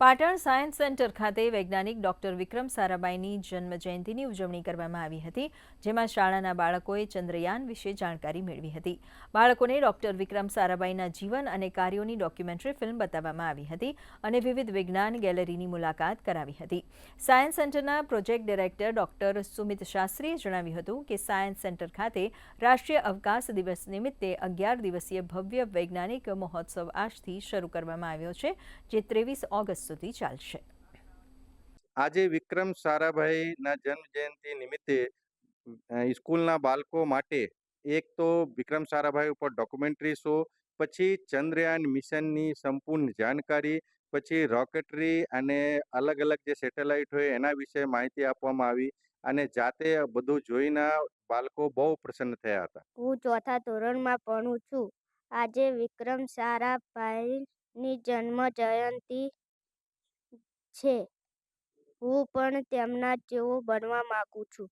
Patan science centre ખાતે વૈજ્ઞાનિક doctor વિક્રમ સારાભાઈની જન્મ જયંતિની ઉજવણી કરવામાં આવી હતી, જેમાં શાળાના બાળકોએ ચંદ્રયાન વિશે જાણકારી મેળવી હતી. બાળકોને ડોક્ટર વિક્રમ સારાભાઈના જીવન અને કાર્યોની ડોક્યુમેન્ટરી ફિલ્મ બતાવવામાં આવી હતી અને વિવિધ વિજ્ઞાન ગેલેરીની મુલાકાત કરાવી હતી. સાયન્સ સેન્ટરના પ્રોજેક્ટ ડિરેક્ટર ડોક્ટર સુમિત શાસ્ત્રીએ જણાવ્યું હતું કે સાયન્સ સેન્ટર ખાતે રાષ્ટ્રીય અવકાશ દિવસ નિમિત્તે અગિયાર દિવસીય ભવ્ય વૈજ્ઞાનિક મહોત્સવ આજથી શરૂ કરવામાં આવ્યો છે, જે ત્રેવીસ ઓગસ્ટ સુધી ચાલશે. આજે વિક્રમ સારાભાઈના જન્મ જયંતિ નિમિત્તે સ્કૂલના બાળકો માટે એક તો વિક્રમ સારાભાઈ ઉપર ડોક્યુમેન્ટરી શો પછી ચંદ્રયાન મિશનની સંપૂર્ણ જાણકારી પછી રોકેટરી અને અલગ અલગ જે સેટેલાઇટ હોય એના વિશે માહિતી આપવામાં આવી અને જાતે બધું જોઈને બાળકો બહુ પ્રસન્ન થયા હતા. હું ચોથા ધોરણમાં ભણું છું. આજે વિક્રમ સારાભાઈની જન્મ જયંતિ છે. હું પણ તેમના જેવો બનવા માંગુ છું.